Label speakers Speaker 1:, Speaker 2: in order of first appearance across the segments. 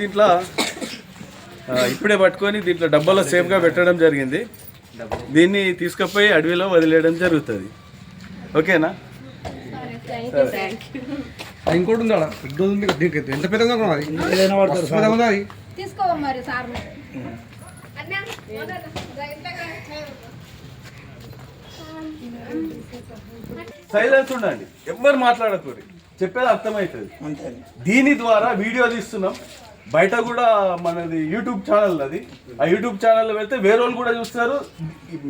Speaker 1: దీంట్లో ఇప్పుడే పట్టుకొని దీంట్లో డబ్బాలో సేఫ్గా పెట్టడం జరిగింది. దీన్ని తీసుకుపోయి అడవిలో వదిలేయడం జరుగుతుంది. ఓకేనా?
Speaker 2: ఇంకోటి ఉంది ఎంత పెద్దగా ఉన్నది
Speaker 3: సార్.
Speaker 1: సైలెన్స్ ఉండండి. ఎవ్వరు మాట్లాడకూడదు. చెప్పేది అర్థమవుతుంది. దీని ద్వారా వీడియో తీస్తున్నాం. బయట కూడా మనది యూట్యూబ్ ఛానల్ అది. ఆ యూట్యూబ్ ఛానల్ వెళ్తే వేరే వాళ్ళు కూడా చూస్తారు.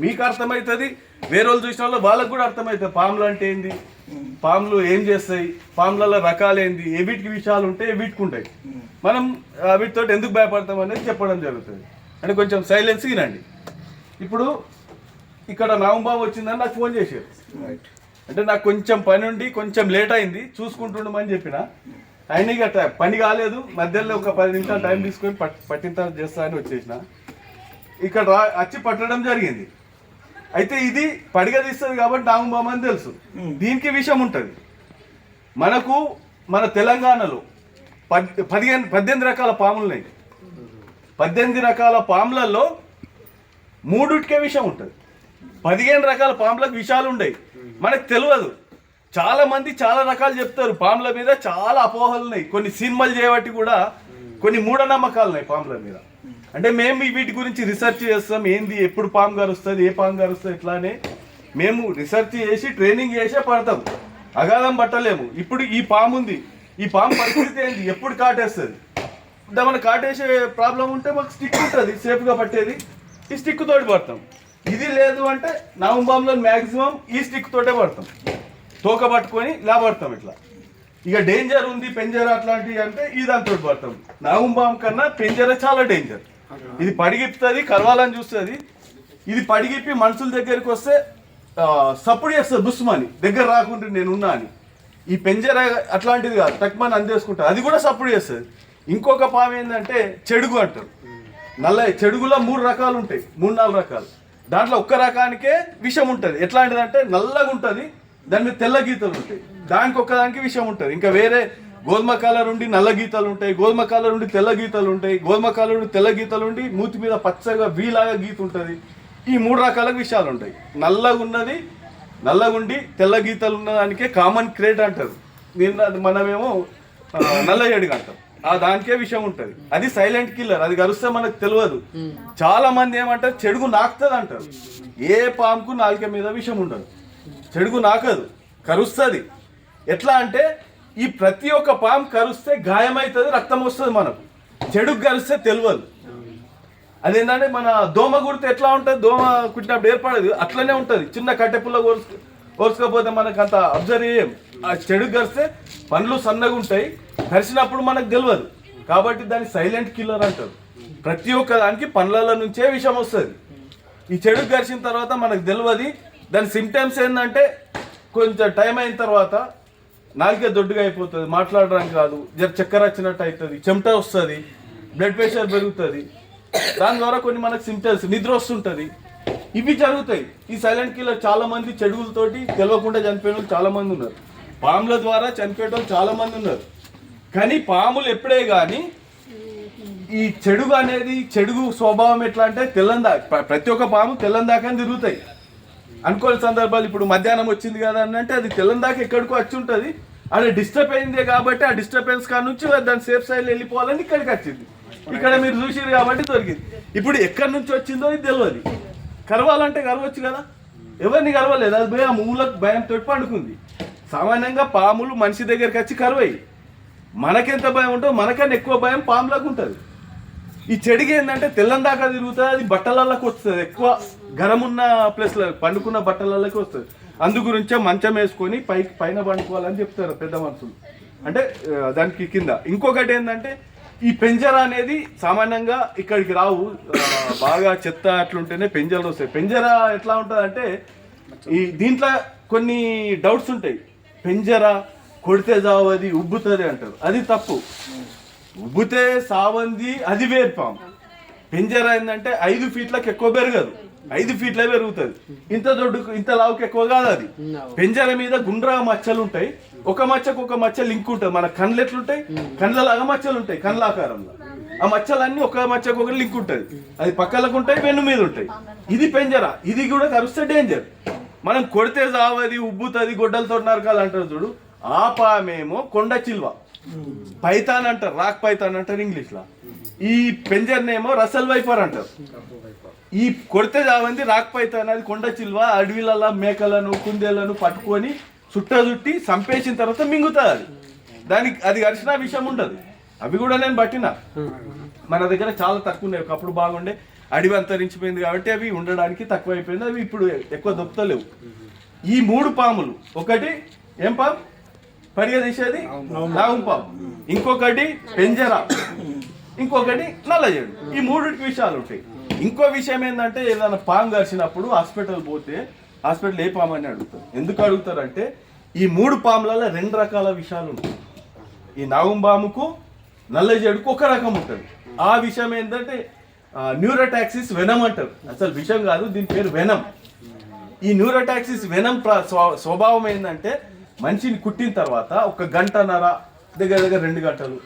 Speaker 1: మీకు అర్థమవుతుంది వేరే వాళ్ళు చూసిన వాళ్ళు వాళ్ళకి కూడా అర్థమవుతుంది పాములు అంటే ఏంది? పాములు ఏం చేస్తాయి? పాములలో రకాలు ఏంది? ఏ వీటికి విషయాలు ఉంటాయి? ఏ వీటికి ఉంటాయి? మనం వీటితో ఎందుకు భయపడతాం అనేది చెప్పడం జరుగుతుంది. అంటే కొంచెం సైలెన్స్ వినండి. ఇప్పుడు ఇక్కడ నాగంబాబు వచ్చిందని నాకు ఫోన్ చేశారు. అంటే నాకు కొంచెం పని ఉండి కొంచెం లేట్ అయింది. చూసుకుంటుండమని చెప్పిన. అయినా ఇక పని కాలేదు. మధ్యలో ఒక పది నిమిషాలు టైం తీసుకొని పట్ పట్టిన చేస్తా అని వచ్చేసిన. ఇక్కడ రా వచ్చి పట్టడం జరిగింది. అయితే ఇది పడిగ తీస్తుంది కాబట్టి నాగంబాబు అని తెలుసు. దీనికి విషయం ఉంటుంది. మనకు మన తెలంగాణలో పద్ పదిహేను పద్దెనిమిది రకాల పాములు ఉన్నాయి. పద్దెనిమిది రకాల పాములలో మూడుటికే విషయం ఉంటుంది. పదిహేను రకాల పాములకు విషయాలు ఉండయి. మనకు తెలియదు. చాలా మంది చాలా రకాలు చెప్తారు. పాముల మీద చాలా అపోహలు ఉన్నాయి. కొన్ని సినిమాలు చేయబట్టి కూడా కొన్ని మూఢనమ్మకాలు ఉన్నాయి పాముల మీద. అంటే మేము వీటి గురించి రీసెర్చ్ చేస్తాం. ఏంది ఎప్పుడు పాము గారుస్తుంది ఏ పాము గారుస్తుంది ఇట్లా అని మేము రీసెర్చ్ చేసి ట్రైనింగ్ చేసే పడతాం. అగాధం పట్టలేము. ఇప్పుడు ఈ పాము ఉంది. ఈ పాము పరిస్థితి ఏంది? ఎప్పుడు కాటేస్తుంది? ఏమైనా కాటేసే ప్రాబ్లం ఉంటే మాకు స్టిక్ ఉంటుంది. సేఫ్గా పట్టేది. ఈ స్టిక్ తోటి పడతాం. ఇది లేదు అంటే నవంబాంలో మ్యాక్సిమం ఈ స్టిక్ తోటే పడతాం. తోక పట్టుకొని ఇలా పడతాం ఇట్లా. ఇక డేంజర్ ఉంది పెంజర అట్లాంటివి అంటే ఈ దాంతో పడతాం. నాగుంబాం కన్నా పెంజర చాలా డేంజర్ ఇది పడిగిపుతుంది కరవాలని చూస్తుంది. ఇది పడిగిప్పి మనుషుల దగ్గరికి వస్తే సపోర్ట్ చేస్తుంది దుస్మని దగ్గర రాకుండా నేను ఉన్నా అని. ఈ పెంజర అట్లాంటిది కాదు టక్మని అందేసుకుంటా అది కూడా సపోర్ట్ చేస్తుంది. ఇంకొక పాము ఏంటంటే చెడుగు అంటారు. నల్ల చెడుగులో మూడు రకాలు ఉంటాయి మూడు నాలుగు రకాలు. దాంట్లో ఒక్క రకానికే విషం ఉంటుంది. ఎట్లాంటిదంటే నల్లగా ఉంటుంది దాని మీద తెల్ల గీతలు ఉంటాయి. దానికి ఒక్కదానికి విషం ఉంటుంది. ఇంకా వేరే గోధుమ కలర్ ఉండి నల్ల గీతలు ఉంటాయి గోధుమ కలర్ ఉండి తెల్ల గీతలు ఉంటాయి గోధుమ కలర్ ఉండి తెల్ల గీతలు ఉండి మూతి మీద పచ్చగా వీలాగా గీత ఉంటుంది. ఈ మూడు రకాల విషయాలు ఉంటాయి. నల్లగా ఉన్నది నల్లగుండి తెల్ల గీతలు ఉన్న దానికే కామన్ క్రేట్ అంటారు. దీని మనమేమో నల్ల ఏడుగు అంటాం. ఆ దానికే విషయం ఉంటుంది. అది సైలెంట్ కిల్లర్ అది కలుస్తే మనకు తెలియదు. చాలా మంది ఏమంటారు చెడుగు నాకుతుంది అంటారు. ఏ పాముకు నాలుక మీద విషం ఉండదు. చెడుగు నాకదు కరుస్తుంది. ఎట్లా అంటే ఈ ప్రతి ఒక్క పాము కరుస్తే గాయమవుతుంది రక్తం వస్తుంది మనకు. చెడుకు కరిస్తే తెలియదు అదేంటంటే మన దోమ గుర్తు ఎట్లా ఉంటుంది? దోమ కుట్టినప్పుడు ఏర్పడదు అట్లనే ఉంటుంది. చిన్న కట్టెపుల్ల కోర్చు కోర్చుకపోతే మనకు అంత అబ్జర్వ్ చేయం ఆ చెడు కరిస్తే పండ్లు సన్నగా ఉంటాయి కరిసినప్పుడు మనకు తెలియదు కాబట్టి దాన్ని సైలెంట్ కిల్లర్ అంటారు. ప్రతి ఒక్క దానికి పండ్ల నుంచే విషం వస్తుంది. ఈ చెడు గరిచిన తర్వాత మనకు తెలియదు దాని సిమ్టమ్స్ ఏంటంటే కొంచెం టైం అయిన తర్వాత నాలుగే దొడ్డుగా అయిపోతుంది మాట్లాడడానికి కాదు. జర చక్కెర వచ్చినట్టు అవుతుంది చెమట వస్తుంది బ్లడ్ ప్రెషర్ పెరుగుతుంది. దాని ద్వారా కొన్ని మనకు సిమ్టమ్స్ నిద్ర వస్తుంటుంది. ఇవి జరుగుతాయి. ఈ సైలెంట్ కిల్లర్ చాలా మంది చెడుగులతోటి తెలియకుండా చనిపోయిన వాళ్ళు చాలా మంది ఉన్నారు. పాముల ద్వారా చనిపోయే వాళ్ళు చాలా మంది ఉన్నారు. కానీ పాములు ఎప్పుడే కానీ ఈ చెడుగు అనేది చెడుగు స్వభావం ఎట్లా అంటే తెల్లందా ప్రతి ఒక్క పాము తెల్లందాకా తిరుగుతాయి. అనుకోని సందర్భాలు ఇప్పుడు మధ్యాహ్నం వచ్చింది కదా అని అంటే అది తెల్లందాకా ఎక్కడికో వచ్చి ఉంటుంది. అది డిస్టర్బ్ అయిందే కాబట్టి ఆ డిస్టర్బెన్స్ కాడ నుంచి దాని సేఫ్ సైడ్ వెళ్ళిపోవాలని ఇక్కడికి వచ్చింది. ఇక్కడ మీరు చూసిరు కాబట్టి దొరికింది. ఇప్పుడు ఎక్కడి నుంచి వచ్చిందో ఇది తెలియదు కరవాలంటే కరవచ్చు కదా. ఎవరిని కరవలేదు. అది పోయి ఆ మూలకు భయంతో పండుకుంది. సామాన్యంగా పాములు మనిషి దగ్గరికి వచ్చి కరువయ్యి. మనకెంత భయం ఉంటుందో మనకన్నా ఎక్కువ భయం పాములకు ఉంటుంది. ఈ చెడికి ఏంటంటే తెల్లం దాకా తిరుగుతుంది అది బట్టలల్లోకి వస్తుంది. ఎక్కువ గరం ఉన్న ప్లేస్లో పండుకున్న బట్టలలోకి వస్తుంది. అందు గురించే మంచం వేసుకొని పై పైన పండుకోవాలని చెప్తారు పెద్ద మనుషులు. అంటే దానికి కింద. ఇంకొకటి ఏంటంటే ఈ పెంజర అనేది సామాన్యంగా ఇక్కడికి రావు. బాగా చెత్త అట్లుంటేనే పెంజరలు వస్తాయి. పెంజర ఎట్లా ఉంటుంది అంటే ఈ దీంట్లో కొన్ని డౌట్స్ ఉంటాయి. పెంజర కొడితే చావది ఉబ్బుతుంది అంటారు. అది తప్పు. ఉబ్బితే సావంది అది వేరు పాము. పెంజర ఏంటంటే ఐదు ఫీట్లకు ఎక్కువ పెరగదు. ఐదు ఫీట్లే పెరుగుతుంది. ఇంత దొడ్డు ఇంత లావుకి ఎక్కువ కాదు అది. పెంజర మీద గుండ్రా మచ్చలు ఉంటాయి. ఒక మచ్చకు ఒక మచ్చ లింక్ ఉంటుంది. మన కళ్ళు ఎట్లుంటాయి? కళ్ళలాగా మచ్చలు ఉంటాయి కళ్ళ ఆకారంలో ఆ మచ్చలన్నీ ఒక మచ్చకు ఒక లింక్ ఉంటుంది. అది పక్కలకు ఉంటాయి వెన్ను మీద ఉంటాయి. ఇది పెంజరా. ఇది కూడా కరుస్తే డేంజర్ మనం కొడితే జావది ఉబ్బుతుంది గొడ్డలతో నరకాలి అంటారు చూడు. ఆ పామేమో కొండ చిల్వ. పైతాన్ అంటారు రాక్ పైతాన్ అంటారు ఇంగ్లీష్లో ఈ పెంజర్నేమో రసల్ వైపర్ అంటారు. ఈ కొడితే చావంది రాక్ పైతాన్ అది కొండ చిల్వ అడవిలలో మేకలను కుందేలను పట్టుకొని చుట్ట చుట్టి సంపేసిన తర్వాత మింగుతుంది. అది దానికి అది కరిచిన విషయం ఉండదు. అవి కూడా నేను పట్టిన. మన దగ్గర చాలా తక్కువ ఉన్నాయి. ఒకప్పుడు బాగుండే. అడవి అంతరించిపోయింది కాబట్టి అవి ఉండడానికి తక్కువ అయిపోయింది అవి ఇప్పుడు ఎక్కువ దొరుకుతలేవు ఈ మూడు పాములు. ఒకటి ఏం పాము? పడిగ తీసేది నాగం పాము ఇంకొకటి పెంజరా. ఇంకొకటి నల్లజేడు. ఈ మూడిటి విషయాలు ఉంటాయి. ఇంకో విషయం ఏంటంటే ఏదైనా పాము కరిచినప్పుడు హాస్పిటల్ పోతే హాస్పిటల్ ఏ పాము అని అడుగుతారు. ఎందుకు అడుగుతారంటే ఈ మూడు పాములలో రెండు రకాల విషయాలు ఉంటాయి. ఈ నాగంబాముకు నల్లజేడుకు ఒక రకం ఉంటుంది. ఆ విషయం ఏంటంటే న్యూరోటాక్సిస్ వెనం అంటారు. అసలు విషయం కాదు దీని పేరు వెనం. ఈ న్యూరోటాక్సిస్ వెనం స్వభావం ఏంటంటే మనిషిని కుట్టిన తర్వాత ఒక గంటన్నర దగ్గర దగ్గర రెండు గంటలు.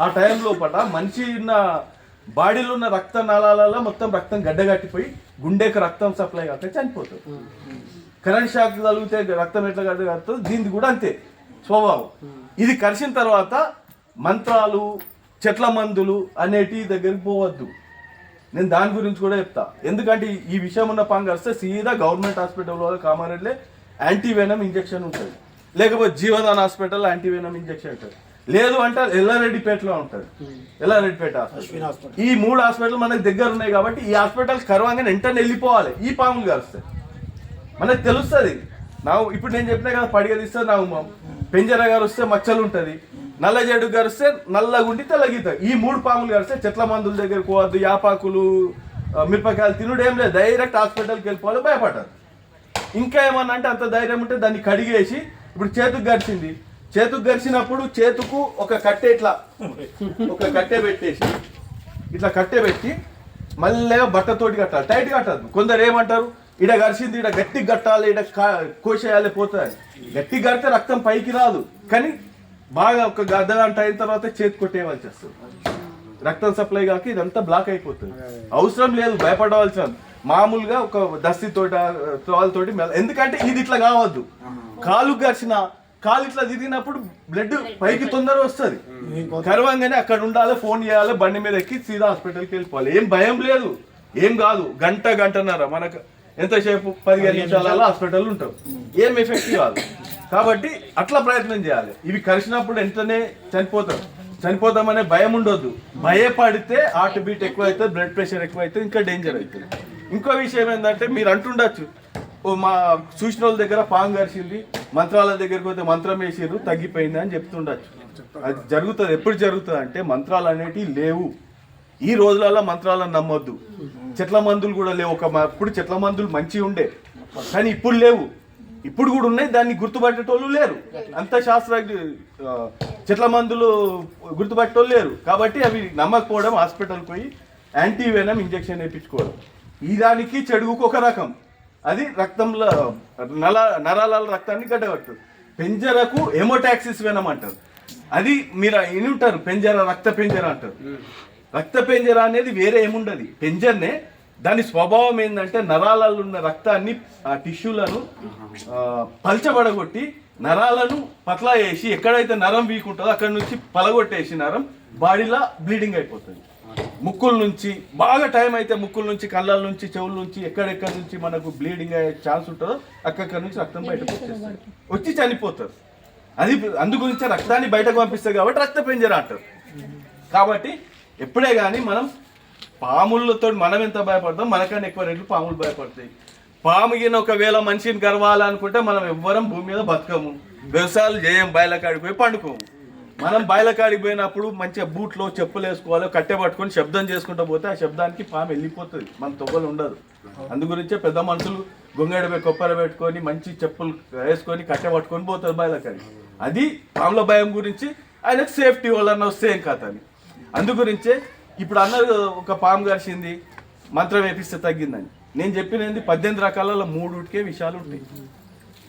Speaker 1: ఆ టైం లోపల మనిషి ఉన్న బాడీలో ఉన్న రక్త నాళాలలో మొత్తం రక్తం గడ్డగట్టిపోయి గుండెకి రక్తం సప్లై కాక చనిపోతుంది కరెంట్ షాక్ తగిలితే రక్తం ఎట్లా గడ్డగడుతుంది దీనిది కూడా అంతే స్వభావం. ఇది కరిసిన తర్వాత మంత్రాలు చెట్ల మందులు అనేటి దగ్గరికి పోవద్దు. నేను దాని గురించి కూడా చెప్తా. ఎందుకంటే ఈ- విషయం ఉన్న పాంగ్ వస్తే సీదా గవర్నమెంట్ హాస్పిటల్లో కామారెడ్డిలో యాంటీవెనమ్ ఇంజెక్షన్ ఉంటుంది. లేకపోతే జీవదాన్ హాస్పిటల్ యాంటీవెనమ్ ఇంజెక్షన్ ఉంటుంది. లేదు అంటే ఎల్లారెడ్డిపేటలో ఉంటుంది. ఎల్లారెడ్డిపేట హాస్పిటల్. ఈ మూడు హాస్పిటల్ మనకి దగ్గర ఉన్నాయి కాబట్టి ఈ హాస్పిటల్ కరవంగానే వెంటనే వెళ్ళిపోవాలి. ఈ పాములు కరుస్తాయి. మనకు తెలుస్తుంది. నా ఇప్పుడు నేను చెప్పినా కదా పడిగ తీస్తే నా ఉమ్మం. పెంజర గారు వస్తే మచ్చలు ఉంటుంది. నల్ల జేడు గరిస్తే నల్లగుండి తెల్లగీత ఈ మూడు పాములు గరిస్తే చెట్ల మందుల దగ్గరికి పోవద్దు యాపాకులు మిరపకాయలు తినుడు ఏం లేదు. డైరెక్ట్ హాస్పిటల్కి వెళ్ళిపోవాలి భయపడ్డారు ఇంకా ఏమన్నా అంటే అంత ధైర్యం ఉంటే దాన్ని కడిగేసి ఇప్పుడు చేతుకు గడిచింది చేతుకు గడిచినప్పుడు చేతుకు ఒక కట్టె ఇట్లా ఒక కట్టె పెట్టేసి ఇట్లా కట్టె పెట్టి మళ్ళీ బట్టతోటి కట్టాలి. టైట్ కట్టద్దు. కొందరు ఏమంటారు? ఇడ గరిచింది ఇడ గట్టి కట్టాలి ఇడ కోసేయాలి పోతుంది గట్టి కడితే రక్తం పైకి రాదు. కానీ బాగా ఒక గద్ద గంట అయిన తర్వాత చేతి కొట్టేయవలసి వస్తుంది. రక్తం సప్లై కాక ఇదంతా బ్లాక్ అయిపోతుంది. అవసరం లేదు భయపడవలసిన మామూలుగా ఒక దస్తి తోట తువాల తోటి మెల్ల ఎందుకంటే ఇది ఇట్లా కావద్దు. కాలు గరిచిన కాలు ఇట్లా తిరిగినప్పుడు బ్లడ్ పైకి తొందర వస్తుంది. కరవంగానే అక్కడ ఉండాలి ఫోన్ చేయాలి బండి మీద ఎక్కి సీదా హాస్పిటల్కి వెళ్ళిపోవాలి. ఏం భయం లేదు ఏం కాదు. గంట గంటన్నర మనకు ఎంతసేపు? పదిహేను నిమిషాలలో హాస్పిటల్ ఉంటాం. ఏం ఎఫెక్ట్ కాదు కాబట్టి అట్లా ప్రయత్నం చేయాలి. ఇవి కలిసినప్పుడు వెంటనే చనిపోతాం. చనిపోతామనే భయం ఉండొద్దు. భయపడితే హార్ట్ బీట్ ఎక్కువ అవుతుంది బ్లడ్ ప్రెషర్ ఎక్కువ అవుతుంది ఇంకా డేంజర్ అవుతుంది. ఇంకో విషయం ఏంటంటే మీరు అంటుండొచ్చు. ఓ మా చూసిన వాళ్ళ దగ్గర పాంగ్ గరిచింది మంత్రాల దగ్గరికి పోతే మంత్రం వేసిర్రు తగ్గిపోయింది అని చెప్తుండొచ్చు. అది జరుగుతుంది. ఎప్పుడు జరుగుతుంది అంటే మంత్రాలు అనేటివి లేవు. ఈ రోజులలో మంత్రాలను నమ్మొద్దు. చెట్ల మందులు కూడా లేవు. ఒక మ- చెట్ల మందులు మంచిగా ఉండే కానీ ఇప్పుడు లేవు. ఇప్పుడు కూడా ఉన్నాయి దాన్ని గుర్తుపట్టేటోళ్ళు లేరు. అంత శాస్త్రజ్ఞ ఆ, చెట్ల మందులు గుర్తుపట్టేటోళ్ళు లేరు. కాబట్టి అవి నమ్మకపోవడం హాస్పిటల్కి పోయి యాంటీవెనమ్ ఇంజెక్షన్ వేయించుకోవడం. ఈ దానికి చెడుగుకు ఒక రకం. అది రక్తంలో నల నరాల రక్తాన్ని గడ్డగట్టు. పెంజరకు హెమోటాక్సిస్ వెనం అంటారు. అది మీరు విని ఉంటారు పెంజర రక్త పెంజర అంటారు. రక్త పెంజర అనేది వేరే ఏముండదు. పెంజర్నే దాని స్వభావం ఏంటంటే నరాలలో ఉన్న రక్తాన్ని ఆ టిష్యూలను పల్చబడగొట్టి నరాలను పతలా చేసి ఎక్కడైతే నరం వీక్ ఉంటుందో అక్కడ నుంచి పలగొట్టేసి నరం బాడీలో బ్లీడింగ్ అయిపోతుంది. ముక్కుల నుంచి బాగా టైం అయితే ముక్కుల నుంచి కళ్ళల నుంచి చెవుల నుంచి ఎక్కడెక్కడ నుంచి మనకు బ్లీడింగ్ అయ్యే ఛాన్స్ ఉంటుందో అక్కడి నుంచి రక్తం బయటకు వచ్చేస్తుంది. వచ్చి చనిపోతారు. అది అందు గురించే రక్తాన్ని బయటకు పంపిస్తారు కాబట్టి రక్త పెంజర అంటారు. కాబట్టి ఎప్పుడే కానీ మనం పాములతో మనం ఎంత భయపడతాం? మనకన్నా ఎక్కువ రెట్లు పాములు భయపడతాయి. పాము గిన ఒకవేళ మనిషిని గర్వాలనుకుంటే మనం ఎవ్వరం భూమి మీద బతకము. వ్యవసాయాలు చేయం బయలకాడికి పోయి పండుకోము. మనం బయలకాడికి పోయినప్పుడు మంచిగా బూట్లో చెప్పులు వేసుకోవాలి కట్టె పట్టుకొని శబ్దం చేసుకుంటూ పోతే ఆ శబ్దానికి పాము వెళ్ళిపోతుంది. మన తొవ్వలు ఉండదు. అందు గురించే పెద్ద మనుషులు గొంగడ కొప్పర పెట్టుకొని మంచి చెప్పులు వేసుకొని కట్టె పట్టుకొని పోతారు బయలకాడికి. అది పాముల భయం గురించి ఆయనకు సేఫ్టీ వాళ్ళన్న వస్తే ఏం కాదని అని. అందు గురించే ఇప్పుడు అన్నారు ఒక పాము కరిచింది మంత్రం వేపిస్తే తగ్గిందని. నేను చెప్పినది పద్దెనిమిది రకాలలో మూడుకే విషయాలు ఉంటాయి.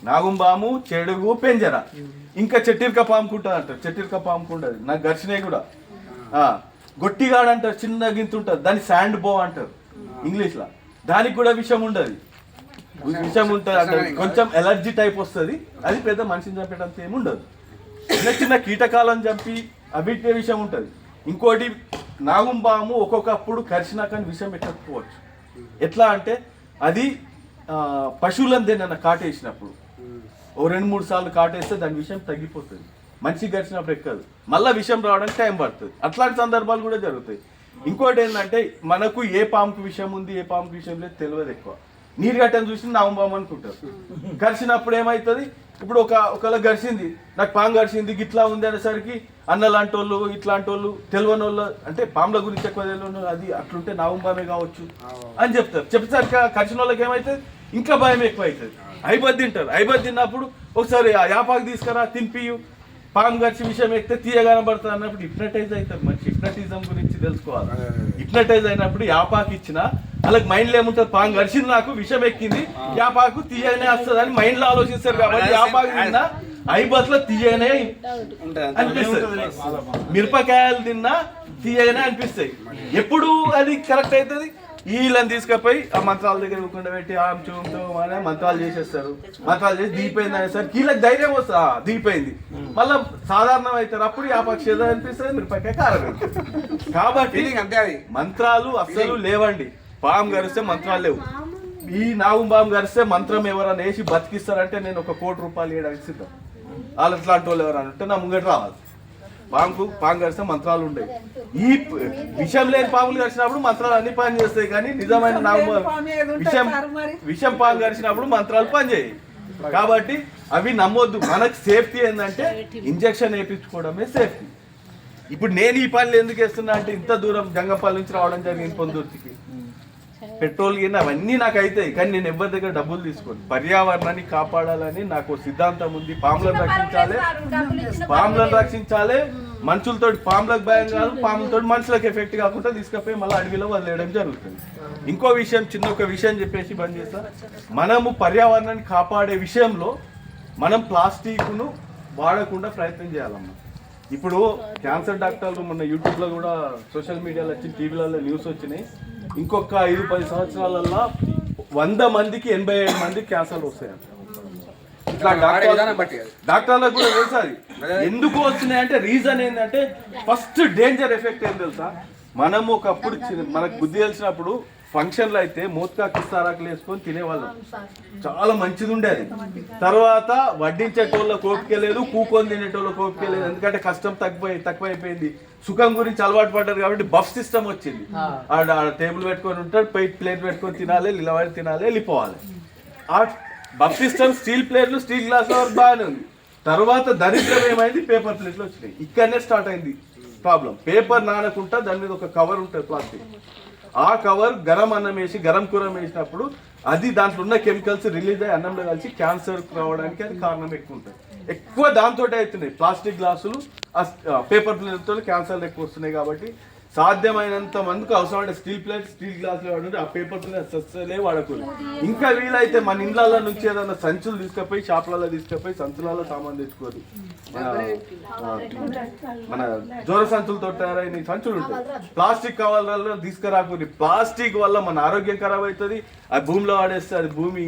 Speaker 1: నాగుంబాము చెడుగు పెంజర. ఇంకా చెట్టిరిక పాముకుంటుంది అంటారు. చెట్టిరిక పాముకుంటుంది నాకు ఘర్షణే కూడా. గొట్టిగాడు అంటారు చిన్న గింత ఉంటుంది. దాన్ని శాండ్ బో అంటారు ఇంగ్లీష్లో. దానికి కూడా విషయం ఉండదు. విషయం ఉంటుంది అంటే కొంచెం ఎలర్జీ టైప్ వస్తుంది. అది పెద్ద మనిషిని చంపేటంత ఏమి ఉండదు. చిన్న చిన్న కీటకాలను చంపి అవిటే విషయం ఉంటుంది. ఇంకోటి నాగుంబాము ఒక్కొక్కప్పుడు కరిచినా కానీ విషం ఎక్కకపోవచ్చు. ఎట్లా అంటే అది పశువులను దేనన్న కాటేసినప్పుడు. ఓ రెండు మూడు సార్లు కాటేస్తే దాని విషయం తగ్గిపోతుంది. మంచి గడిచినప్పుడు ఎక్కదు. మళ్ళీ విషయం రావడానికి టైం పడుతుంది. అట్లాంటి సందర్భాలు కూడా జరుగుతాయి. ఇంకోటి ఏంటంటే మనకు ఏ పాముకు విషయం ఉంది ఏ పాముకు విషయం లేదు తెలియదు ఎక్కువ. నీరు గట్టని చూసి నామంబాం అనుకుంటారు. గడిచినప్పుడు ఏమవుతుంది ఇప్పుడు ఒక ఒకవేళ గడిచింది నాకు పాము గడిచింది గిట్లా ఉంది అనేసరికి అన్న లాంటి వాళ్ళు ఇట్లాంటి వాళ్ళు తెలియని వాళ్ళు అంటే పాముల గురించి ఎక్కువ తెలియని అది అట్లుంటే నావంబామే కావచ్చు అని చెప్తారు. చెప్తారు కరిచిన వాళ్ళకి ఏమవుతుంది ఇంకా భయం ఎక్కువ అవుతుంది ఐబద్ తింటారు. ఐబద్ తిన్నప్పుడు ఒకసారి ఆ యాపాకు తీసుకురా తినిపియు పాము గడిచి విషయం ఎక్కితే తీయ కనబడుతుంది అన్నప్పుడు హిప్నటైజ్ అవుతారు మంచి హిప్నటిజం గురించి తెలుసుకోవాలి. హిప్నటైజ్ అయినప్పుడు యాపాకు ఇచ్చిన వాళ్ళకి మైండ్లో ఏముంటుంది? పాము గడిచింది నాకు విషం ఎక్కింది. యాపాకు తీయనే వస్తుంది అని మైండ్లో ఆలోచిస్తారు కాబట్టి యాపాకు తిన్నా ఐబత్లో తీయనే అనిపిస్తుంది మిరపకాయలు తిన్నా తీయగానే అనిపిస్తాయి. ఎప్పుడు అది కరెక్ట్ అవుతుంది? వీళ్ళని తీసుకుపోయి ఆ మంత్రాల దగ్గర ఇవ్వకుండా పెట్టి ఆ చూపుతో అనే మంత్రాలు చేసేస్తారు. మంత్రాలు చేసి దిగిపోయింది అనేసరికి వీళ్ళకి ధైర్యం వస్తుంది. ఆ, దిగిపోయింది మళ్ళీ సాధారణం అవుతారు. అప్పుడు ఆ పక్షి ఏదో అనిపిస్తుంది మిరపకాయ కారం అనిపిస్తుంది. కాబట్టి మంత్రాలు అస్సలు లేవండి. పాము గరిస్తే మంత్రాలు లేవు. ఈ నాగు పాము గరిస్తే మంత్రం ఎవరైనా వేసి బతికిస్తారంటే నేను ఒక కోటి రూపాయలు ఇవ్వడానికి సిద్ధం. వాళ్ళు అట్లాంటి వాళ్ళు ఎవరైనా ఉంటే నా ముంగట రావాలి. పాముకు పాము గరిస్తే మంత్రాలు ఉండేవి ఈ ప- విషం లేని పాములు గరిచినప్పుడు మంత్రాలు అన్ని పని చేస్తాయి కానీ నిజమైన నాగు విషం విషం పాము గరిచినప్పుడు మంత్రాలు పనిచేయి. కాబట్టి అవి నమ్మొద్దు. మనకు సేఫ్టీ ఏంటంటే ఇంజెక్షన్ వేయించుకోవడమే సేఫ్టీ. ఇప్పుడు నేను ఈ పనులు ఎందుకు వేస్తున్నా అంటే ఇంత దూరం జంగపల్లి నుంచి రావడం జరిగింది పొందుర్తికి పెట్రోల్ గిన్నె అవన్నీ నాకు అవుతాయి కానీ నేను ఎవరి దగ్గర డబ్బులు తీసుకోను. పర్యావరణాన్ని కాపాడాలని నాకు సిద్ధాంతం ఉంది. పాములను రక్షించాలి. పాములను రక్షించాలి. మనుషులతో పాములకు భయం కాదు పాములతో మనుషులకు ఎఫెక్ట్ కాకుండా తీసుకుపోయి మళ్ళీ అడవిలో వదిలేయడం జరుగుతుంది. ఇంకో విషయం చిన్న ఒక విషయం చెప్పేసి బంద్ చేస్తా. మనము పర్యావరణాన్ని కాపాడే విషయంలో మనం ప్లాస్టిక్ను వాడకుండా ప్రయత్నం చేయాలమ్మా. ఇప్పుడు క్యాన్సర్ డాక్టర్లు మొన్న యూట్యూబ్లో కూడా సోషల్ మీడియాలో వచ్చి టీవీలలో న్యూస్ వచ్చినాయి. ఇంకొక ఐదు పది సంవత్సరాలల్లో వంద మందికి ఎనభై ఏడు మందికి క్యాన్సర్ వస్తాయంట ఇట్లా డాక్టర్. డాక్టర్లకు కూడా తెలుసు అది. ఎందుకు వచ్చినాయి అంటే రీజన్ ఏంటంటే ఫస్ట్ డేంజర్ ఎఫెక్ట్ ఏం తెలుసా? మనము ఒకప్పుడు మనకు బుద్ధి తెలిసినప్పుడు ఫంక్షన్లు అయితే మూత్కా కిస్తారాకులు వేసుకొని తినేవాళ్ళం. చాలా మంచిది ఉండేది తర్వాత వడ్డించేటోళ్ళ కోపిక లేదు కూకొని తినేటోళ్ళ కోపిక లేదు. ఎందుకంటే కష్టం తగ్గిపోయి తక్కువైపోయింది. సుఖం గురించి అలవాటు పడ్డారు కాబట్టి బఫ్ సిస్టమ్ వచ్చింది. ఆడ ఆడ టేబుల్ పెట్టుకొని ఉంటాడు పై ప్లేట్ పెట్టుకొని తినాలి నిలబడి తినాలి వెళ్ళిపోవాలి. ఆ బఫ్ సిస్టమ్ స్టీల్ ప్లేట్లు స్టీల్ గ్లాస్ బాగానే ఉంది. తర్వాత దరిద్రం ఏమైంది? పేపర్ ప్లేట్లు వచ్చినాయి. ఇక్కడనే స్టార్ట్ అయింది ప్రాబ్లం. పేపర్ నానకుండా దాని మీద ఒక కవర్ ఉంటుంది ప్లాస్టిక్. ఆ కవర్ గరం అన్నం వేసి గరం కూర వేసినప్పుడు అది దాంట్లో ఉన్న కెమికల్స్ రిలీజ్ అయ్యి అన్నంలో కలిసి క్యాన్సర్ రావడానికి అది కారణం ఎక్కువ ఉంటుంది. ఎక్కువ దాంతో అవుతున్నాయి. ప్లాస్టిక్ గ్లాసులు పేపర్ ప్లేట్తో క్యాన్సర్లు ఎక్కువ వస్తున్నాయి కాబట్టి సాధ్యమైనంత మందికి అవసరమైన స్టీల్ ప్లేట్ స్టీల్ గ్లాసులు వాడండి ఆ పేపర్ ప్లేట్ అస్సలే వాడకూడదు. ఇంకా వీలైతే మన ఇండ్ల నుంచి ఏదైనా సంచులు తీసుకుపోయి షాపులలో తీసుకుపోయి సంచులలో సామాన్ తెచ్చుకోరు మన జోర సంచులతో తయారైన సంచులు ఉంటాయి. ప్లాస్టిక్ కవర్లలో తీసుకురాకూరి ప్లాస్టిక్ వల్ల మన ఆరోగ్యం ఖరాబ్ అవుతుంది. ఆ భూమిలో వాడేస్తే అది భూమి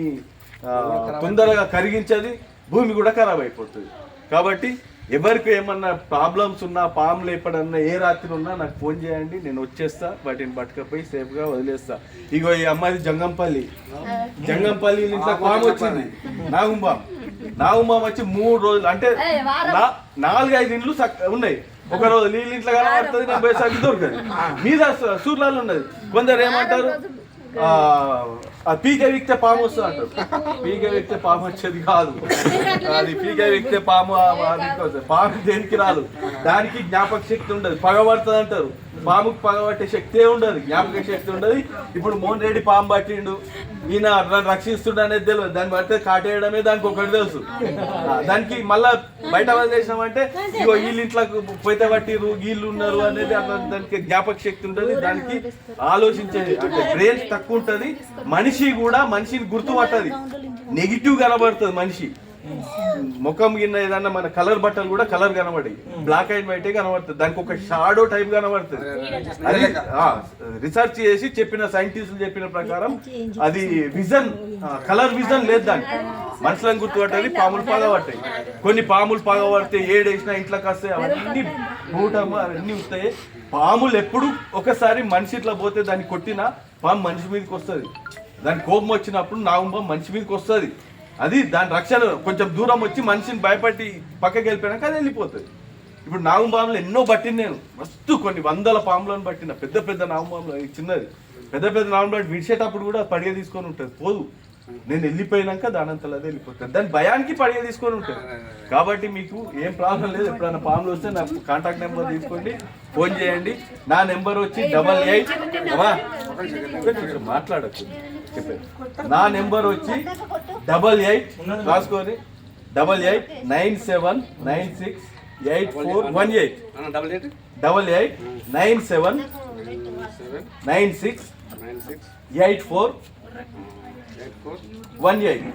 Speaker 1: తొందరగా కరిగించేది. భూమి కూడా ఖరాబ్ అయిపోతుంది. కాబట్టి ఎవరికి ఏమన్నా ప్రాబ్లమ్స్ ఉన్నా పాములు ఎప్పుడన్నా ఏ రాత్రి ఉన్నా నాకు ఫోన్ చేయండి నేను వచ్చేస్తా వాటిని పట్టుకపోయి సేఫ్గా వదిలేస్తా. ఇగో ఈ అమ్మాయి జంగంపల్లి. జంగంపల్లి ఇంట్లో పాము వచ్చింది. నాగుంబాం. నాగుంబాం వచ్చి మూడు రోజులు అంటే నా- నాలుగైదు ఇండ్లు సక్- ఉన్నాయి. ఒక రోజు నీళ్ళ ఇంట్లో కనబడుతుంది నేను పోయేసరికి దొరకదు. మీద సూర్యాలు ఉన్నది. కొందరు ఏమంటారు? పీక విక్తే పాము వస్తుంది అంటారు. పీక విక్తే పాము వచ్చేది కాదు. అది పీక వ్యక్తే పాము పాము దేనికి రాదు? దానికి జ్ఞాపక శక్తి ఉండదు. పగబడుతుంది అంటారు. పాముకు పగబట్టే శక్తే ఉండదు. జ్ఞాపక శక్తి ఉండదు. ఇప్పుడు మోహన్ రెడ్డి పాము పట్టిండు. ఈయన రక్షిస్తుండ అనేది తెలియదు. దాన్ని పడితే కాటేయడమే దానికి ఒకటి తెలుసు. దానికి మళ్ళా బయట వదిలేసినామంటే ఇగో వీళ్ళు ఇంట్లో పోయితే పట్టిరు వీళ్ళు ఉన్నారు అనేది దానికి జ్ఞాపక శక్తి ఉంటుంది. దానికి ఆలోచించేది. అంటే బ్రెయిన్ తక్కువ ఉంటుంది. మనిషి మనిషి కూడా మనిషిని గుర్తుపట్టది. నెగిటివ్ కనబడుతుంది మనిషి. ముఖం గిన్న ఏదన్నా మన కలర్ బట్టలు కూడా కలర్ కనబడి బ్లాక్ అండ్ వైట్ కనబడుతుంది. దానికి ఒక షాడో టైప్ కనబడుతుంది. అది రీసెర్చ్ చేసి చెప్పిన సైంటిస్టులు చెప్పిన ప్రకారం అది విజన్ కలర్ విజన్ లేదు దానికి. మనుషులను గుర్తుపట్టేది పాములు పగబట్టాయి కొన్ని పాములు పగబడితే ఏడేసినా ఇంట్లోకి వస్తాయి అవన్నీ మూటము అవన్నీ వస్తాయి. పాములు ఎప్పుడు ఒకసారి మనిషి ఇట్లా పోతే దాన్ని కొట్టినా పాము మనిషి మీదకి వస్తుంది. దాని కోపం వచ్చినప్పుడు నాగుంబం మనిషి మీదకి వస్తుంది అది దాని రక్షణ కొంచెం దూరం వచ్చి మనిషిని భయపడి పక్కకి వెళ్ళిపోయినాక అది వెళ్ళిపోతుంది ఇప్పుడు నాగుంబాములు ఎన్నో పట్టిన నేను మస్తు కొన్ని వందల పాములను పట్టిన పెద్ద పెద్ద నాగుంబాములు చిన్నది పెద్ద పెద్ద నాగుంబాము విడిచేటప్పుడు కూడా పడిగ తీసుకొని ఉంటుంది పోదు నేను వెళ్ళిపోయినాక దానంతలో అదే వెళ్ళిపోతుంది దాని భయానికి పడిగ తీసుకొని ఉంటుంది కాబట్టి మీకు ఏం ప్రాబ్లం లేదు ఎప్పుడైనా పాములు వస్తే నాకు కాంటాక్ట్ నెంబర్ తీసుకోండి ఫోన్ చేయండి నా నెంబర్ వచ్చి డబల్ ఎయిట్ మాట్లాడచ్చు చెప్పాను నా నెంబర్ వచ్చి డబల్ ఎయిట్ రాసుకొని double eight nine seven nine six eight four one eight.
Speaker 2: Double eight?
Speaker 1: Double eight nine seven nine six eight four. One eight.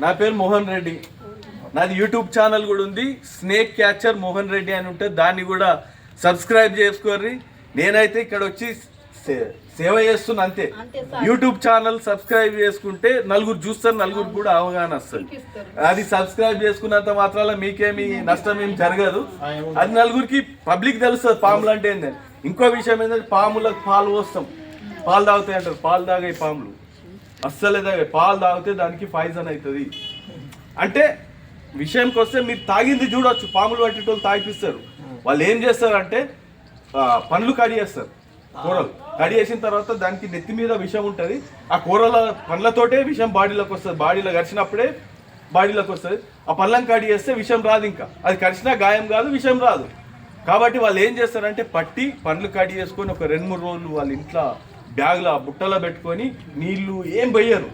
Speaker 1: నా పేరు మోహన్ రెడ్డి. నాది యూట్యూబ్ ఛానల్ కూడా ఉంది. స్నేక్ క్యాచర్ మోహన్ రెడ్డి అని ఉంటే దాన్ని కూడా సబ్స్క్రైబ్ చేసుకోర్రి. నేనైతే ఇక్కడ వచ్చి సే- సేవ చేస్తున్నా అంతే. యూట్యూబ్ ఛానల్ సబ్స్క్రైబ్ చేసుకుంటే నలుగురు చూస్తారు నలుగురు కూడా అవగాహన వస్తుంది. అది సబ్స్క్రైబ్ చేసుకున్నంత మాత్రాల మీకేమి నష్టం ఏం జరగదు. అది నలుగురికి పబ్లిక్ తెలుస్తుంది పాములు అంటే ఏంటని ఇంకో విషయం ఏంటంటే పాములకు పాలు పోస్తాం. పాలు తాగుతాయి అంటారు. పాలు తాగాయి పాములు. అస్సలే తాగాయి పాలు తాగితే దానికి పాయిజన్ అవుతుంది అంటే విషయంకి వస్తే మీరు తాగింది చూడొచ్చు. పాములు పట్టేటోళ్ళు తాగిపిస్తారు. వాళ్ళు ఏం చేస్తారంటే పండ్లు కడిగేస్తారు. కూరలు. కడిగేసిన తర్వాత దానికి నెత్తి మీద విషం ఉంటుంది. ఆ కూరల పండ్లతోటే విషం బాడీలోకి వస్తుంది. బాడీలో కరిచినప్పుడే బాడీలోకి వస్తుంది. ఆ పళ్ళం కడిగేస్తే విషం రాదు ఇంకా. అది కరిచినా గాయం కాదు విషం రాదు. కాబట్టి వాళ్ళు ఏం చేస్తారంటే పట్టి పండ్లు కడి చేసుకొని ఒక రెండు మూడు రోజులు వాళ్ళ ఇంట్లో బ్యాగ్లో బుట్టలో పెట్టుకొని నీళ్ళు ఏం పోయరు.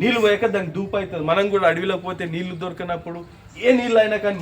Speaker 1: నీళ్ళు పోయాక దానికి దూపు అవుతుంది మనం కూడా అడవిలో పోతే నీళ్ళు దొరికినప్పుడు ఏ నీళ్ళు అయినా కానీ